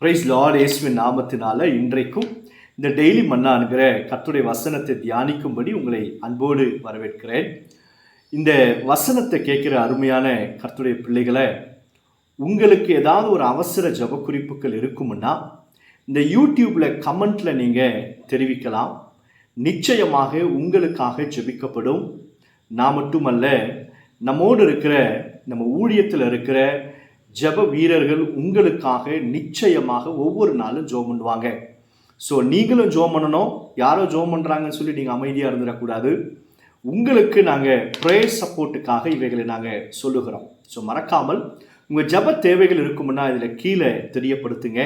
Price Lord இயேசுவின் நாமத்தினால இன்றைக்கும் இந்த டெய்லி மன்னானுங்கிற கத்துடைய வசனத்தை தியானிக்கும்படி உங்களை அன்போடு வரவேற்கிறேன். இந்த வசனத்தை கேட்குற அருமையான கர்த்துடைய பிள்ளைகளை உங்களுக்கு ஏதாவது ஒரு அவசர ஜெப குறிப்புகள் இருக்குமுன்னா இந்த யூடியூப்பில் கமெண்ட்டில் நீங்கள் தெரிவிக்கலாம். நிச்சயமாக உங்களுக்காக ஜெபிக்கப்படும். நான் மட்டுமல்ல நம்மோடு இருக்கிற நம்ம ஊழியத்தில் இருக்கிற ஜெப வீரர்கள் உங்களுக்காக நிச்சயமாக ஒவ்வொரு நாளும் ஜோம் பண்ணுவாங்க. ஸோ நீங்களும் ஜோம் பண்ணணும். யாரோ ஜோம் பண்ணுறாங்கன்னு சொல்லி நீங்கள் அமைதியாக இருந்துடக்கூடாது. உங்களுக்கு நாங்கள் ப்ரேயர் சப்போர்ட்டுக்காக இவைகளை நாங்கள் சொல்லுகிறோம். ஸோ மறக்காமல் உங்கள் ஜெப தேவைகள் இருக்குமுன்னா இதில் கீழே தெரியப்படுத்துங்க.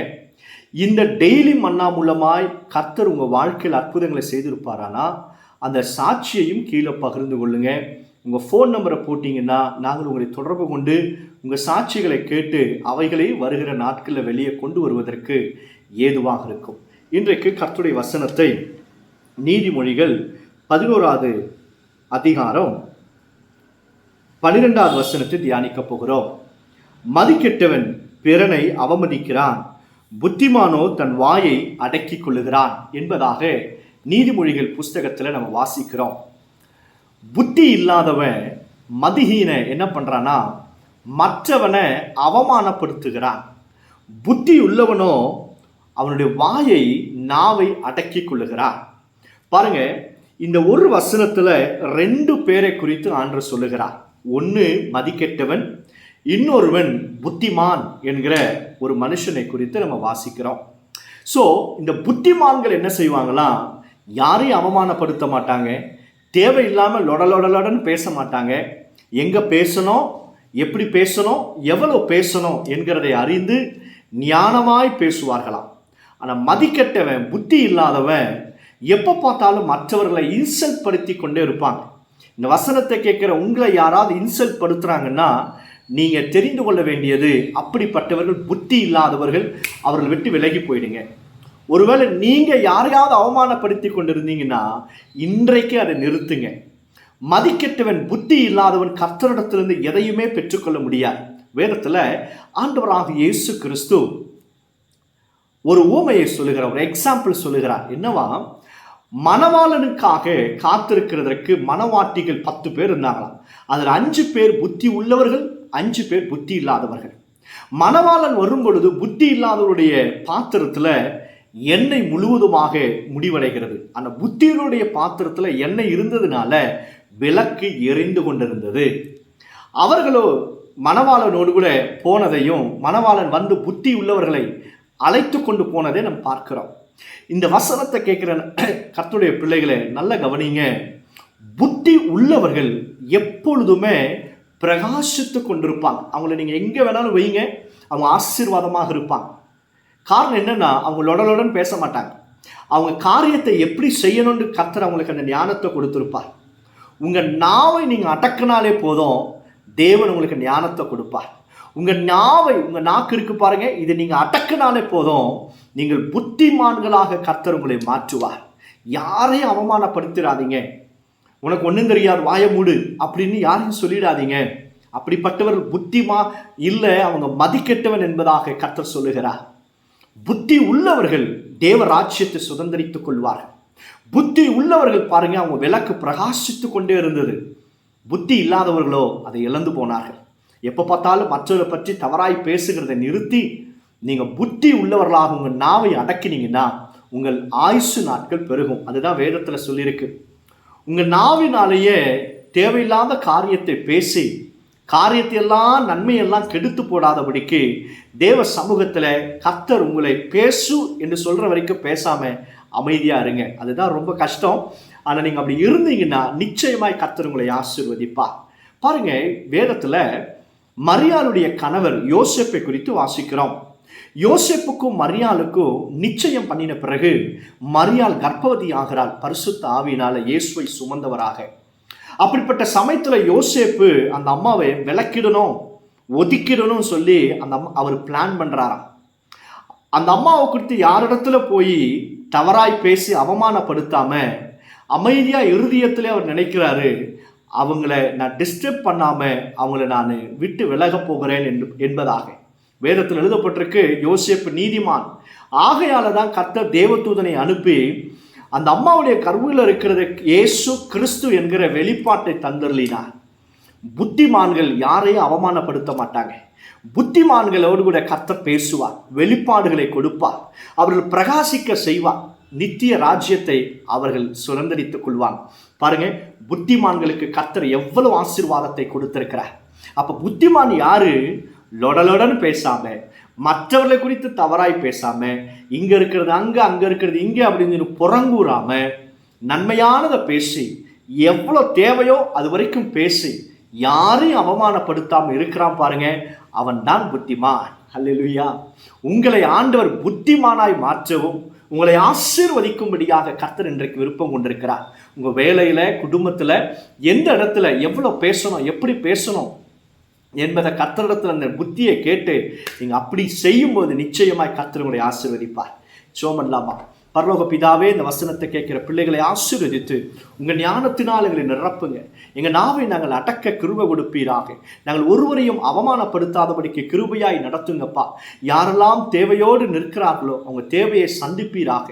இந்த டெய்லி மன்னா மூலமாய் கர்த்தர் உங்கள் வாழ்க்கையில் அற்புதங்களை செய்திருப்பாரானா? அந்த சாட்சியையும் கீழே பகிர்ந்து கொள்ளுங்கள் உங்கள் ஃபோன் நம்பரை போட்டிங்கன்னா நாங்கள் உங்களை தொடர்பு கொண்டு உங்கள் சாட்சிகளை கேட்டு அவைகளை வருகிற நாட்களில் வெளியே கொண்டு வருவதற்கு ஏதுவாக இருக்கும். இன்றைக்கு கர்த்துடைய வசனத்தை நீதிமொழிகள் பதினோராவது அதிகாரம் பன்னிரெண்டாவது வசனத்தை தியானிக்க போகிறோம். மதிக்கெட்டவன் பிறனை அவமதிக்கிறான் புத்திமானோ தன் வாயை அடக்கிக் கொள்ளுகிறான் என்பதாக நீதிமொழிகள் புஸ்தகத்தில் நம்ம வாசிக்கிறோம். புத்தி இல்லாதவன் மதிஹீன என்ன பண்ணுறான்னா மற்றவனை அவமானப்படுத்துகிறான். புத்தி உள்ளவனோ அவனுடைய வாயை நாவை அடக்கி கொள்ளுகிறான். பாருங்க இந்த ஒரு வசனத்தில் ரெண்டு பேரை குறித்து ஆண்டு சொல்லுகிறார். ஒன்று மதிக்கெட்டவன் இன்னொருவன் புத்திமான் என்கிற ஒரு மனுஷனை குறித்து நம்ம வாசிக்கிறோம். ஸோ இந்த புத்திமான்கள் என்ன செய்வாங்களாம் யாரையும் அவமானப்படுத்த மாட்டாங்க. தேவையில்லாமல் லொடலொடலொடன்னு பேச மாட்டாங்க. எங்கே பேசணும் எப்படி பேசணும் எவ்வளோ பேசணும் என்கிறதை அறிந்து ஞானமாய் பேசுவார்களாம். ஆனால் மதிக்கெட்டவன் புத்தி இல்லாதவன் எப்போ பார்த்தாலும் மற்றவர்களை இன்சல்ட் படுத்தி கொண்டே இருப்பாங்க இந்த வசனத்தை கேட்குற உங்களை யாராவது இன்சல்ட் படுத்துகிறாங்கன்னா நீங்கள் தெரிந்து கொள்ள வேண்டியது அப்படிப்பட்டவர்கள் புத்தி இல்லாதவர்கள் அவர்கள் விட்டு விலகி போயிடுங்க. ஒருவேளை நீங்கள் யாரையாவது அவமானப்படுத்தி கொண்டிருந்தீங்கன்னா இன்றைக்கு அதை நிறுத்துங்க. மதிக்கெட்டவன் புத்தி இல்லாதவன் கர்த்தரிடத்திலிருந்து எதையுமே பெற்றுக்கொள்ள முடியாது. வேதத்தில் ஆண்டவராக இயேசு கிறிஸ்து ஒரு ஊமையை சொல்லுகிறார் ஒரு எக்ஸாம்பிள் சொல்லுகிறார். என்னவா? மணவாளனுக்காக காத்திருக்கிறதற்கு மணவாட்டிகள் பத்து பேர் இருந்தாங்களாம். அதில் அஞ்சு பேர் புத்தி உள்ளவர்கள் அஞ்சு பேர் புத்தி இல்லாதவர்கள். மணவாளன் வரும் பொழுது புத்தி இல்லாதவருடைய பாத்திரத்தில் எண்ணெய் முழுவதுமாக முடிவடைகிறது. அந்த புத்தியனுடைய பாத்திரத்தில் எண்ணெய் இருந்ததுனால விளக்கு எரிந்து கொண்டிருந்தது. அவர்களோ மணவாளனோடு கூட போனதையும் மணவாளன் வந்து புத்தி உள்ளவர்களை அழைத்து கொண்டு போனதை நம்ம பார்க்கிறோம். இந்த வசனத்தை கேட்குற கர்த்தருடைய பிள்ளைகளை நல்ல கவனிங்க. புத்தி உள்ளவர்கள் எப்பொழுதுமே பிரகாசித்து கொண்டிருப்பாங்க. அவங்கள நீங்கள் எங்கே வேணாலும் வைங்க. அவங்க ஆசீர்வாதமாக இருப்பாங்க. காரணம் என்னென்னா அவங்க லொடலுடன் பேச மாட்டாங்க. அவங்க காரியத்தை எப்படி செய்யணும்னு கர்த்தர் அவங்களுக்கு அந்த ஞானத்தை கொடுத்துருப்பார். உங்கள் நாவை நீங்கள் அடக்கினாலே போதும் தேவன் உங்களுக்கு ஞானத்தை கொடுப்பார். உங்கள் நாவை உங்கள் நாக்கு இருக்கு பாருங்க இதை நீங்கள் அடக்கினாலே போதும் நீங்கள் புத்திமான்களாக கர்த்தர் உங்களை மாற்றுவார். யாரையும் அவமானப்படுத்திடாதீங்க. உனக்கு ஒன்றும் தெரியாது வாய மூடு அப்படின்னு யாரையும் சொல்லிடாதீங்க. அப்படிப்பட்டவர் புத்திமா இல்லை அவங்க மதிக்கெட்டவன் என்பதாக கர்த்தர் சொல்லுகிறார். புத்தி உள்ளவர்கள் தேவ ராஜ்யத்தை சுதந்திரித்துக் கொள்வார்கள். புத்தி உள்ளவர்கள் பாருங்க அவங்க விளக்கு பிரகாசித்து கொண்டே இருந்தது. புத்தி இல்லாதவர்களோ அதை இழந்து போனார்கள். எப்போ பார்த்தாலும் மற்றவரை பற்றி தவறாய் பேசுகிறதை நிறுத்தி நீங்கள் புத்தி உள்ளவர்களாக உங்கள் நாவை அடக்கினீங்கன்னா உங்கள் ஆயுசு நாட்கள் பெருகும். அதுதான் வேதத்தில் சொல்லியிருக்கு. உங்கள் நாவினாலேயே தேவையில்லாத காரியத்தை பேசி காரியத்தையெல்லாம் நன்மையெல்லாம் கெடுத்து போடாதபடிக்கு தேவ சமூகத்தில் கத்தர் உங்களை பேசு என்று சொல்கிற வரைக்கும் பேசாமல் அமைதியாக இருங்க. அதுதான் ரொம்ப கஷ்டம். ஆனால் நீங்கள் அப்படி இருந்தீங்கன்னா நிச்சயமாய் கத்தர் உங்களை ஆசிர்வதிப்பா பாருங்க வேதத்தில் மரியாளுடைய கணவர் யோசிப்பை குறித்து வாசிக்கிறோம். யோசிப்புக்கும் மரியாளுக்கும் நிச்சயம் பண்ணின பிறகு மரியாள் கர்ப்பவதி ஆகிறாள் பரிசுத்த ஆவியினால இயேசுவை சுமந்தவராக. அப்படிப்பட்ட சமயத்தில் யோசேப்பு அந்த அம்மாவை விளக்கிடணும் ஒதுக்கிடணும்னு சொல்லி அந்த அம்மா அவர் பிளான் பண்ணுறாராம் அந்த அம்மாவை குறித்து யாரிடத்துல போய் தவறாய் பேசி அவமானப்படுத்தாம அமைதியாக இறுதியத்தில் அவர் நினைக்கிறாரு அவங்கள நான் டிஸ்டர்ப் பண்ணாமல் அவங்கள நான் விட்டு விலக போகிறேன் என்று என்பதாக. வேதத்தில் எழுதப்பட்டிருக்கு யோசேப்பு நீதிமான். ஆகையால தான் கர்த்தர் தேவதூதனை அனுப்பி அந்த அம்மாவுடைய கருவில் இருக்கிறது இயேசு கிறிஸ்து என்கிற வெளிப்பாட்டை தந்தருளினார். புத்திமான்கள் யாரையும் அவமானப்படுத்த மாட்டாங்க. புத்திமான்களோடு கூட கர்த்தர் பேசுவார் வெளிப்பாடுகளை கொடுப்பார். அவர்கள் பிரகாசிக்க செய்வார். நித்திய ராஜ்யத்தை அவர்கள் சுதந்திரித்துக் கொள்வாங்க. பாருங்க புத்திமான்களுக்கு கர்த்தர் எவ்வளவு ஆசீர்வாதத்தை கொடுத்திருக்கிறார். அப்ப புத்திமான் யாரு? லொடலொடன்னு பேசாம மற்றவர்களை குறித்து தவறாய் பேசாமல் இங்கே இருக்கிறது அங்கே அங்கே இருக்கிறது இங்கே அப்படின்னு புறங்கூறாமல் நன்மையானதை பேசி எவ்வளோ தேவையோ அது வரைக்கும் பேசி யாரையும் அவமானப்படுத்தாமல் இருக்கிறான் பாருங்க அவன் தான் புத்திமான். அல்லா உங்களை ஆண்டவர் புத்திமானாய் மாற்றவும் உங்களை ஆசீர்வதிக்கும்படியாக கர்த்தர் இன்றைக்கு விருப்பம் கொண்டிருக்கிறார். உங்கள் வேலையில் குடும்பத்தில் எந்த இடத்துல எவ்வளோ பேசணும் எப்படி பேசணும் என்பதை கத்தரிடத்தில் அந்த புத்தியை கேட்டு நீங்கள் அப்படி செய்யும்போது நிச்சயமாய் கர்த்தர் உங்களை ஆசீர்வதிப்பார். சோமன்லாமா பரலோக பிதாவே இந்த வசனத்தை கேட்கிற பிள்ளைகளை ஆசீர்வதித்து உங்கள் ஞானத்தினால் எங்களை நிரப்புங்க. எங்கள் நாவை நாங்கள் அடக்க கிருபை கொடுப்பீராக. நாங்கள் ஒருவரையும் அவமானப்படுத்தாதபடிக்கு கிருபையாய் நடத்துங்கப்பா. யாரெல்லாம் தேவையோடு நிற்கிறார்களோ அவங்க தேவையை சந்திப்பீராக.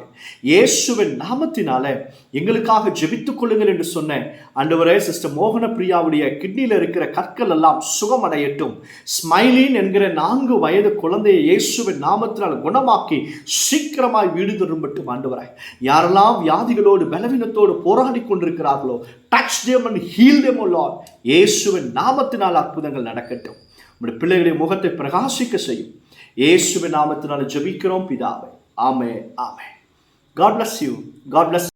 இயேசுவின் நாமத்தினால எங்களுக்காக ஜெபித்துக் கொள்ளுங்கள் என்று சொன்ன அன்றுவரே சிஸ்டர் மோகன பிரியாவுடைய கிட்னியில் இருக்கிற கற்கள் எல்லாம் சுகமடையட்டும். ஸ்மைலின் என்கிற நான்கு வயது குழந்தையை இயேசுவின் நாமத்தினால் குணமாக்கி சீக்கிரமாய் வீடு திரும்பட்டும். ஆண்டவராய் யாரெல்லாம் வியாதிகளோடு பலவீனத்தோடு போராடி கொண்டிருக்கிறார்களோ touch them and heal them Lord இயேசுவின் நாமத்தினால் அற்புதங்கள் நடக்கட்டும். நம்முடைய பிள்ளைகளுடைய முகத்தை பிரகாசிக்க செய்யும். இயேசுவின் நாமத்தினால் ஜபிக்கிறோம் பிதாவை. ஆமே ஆமே God bless you God bless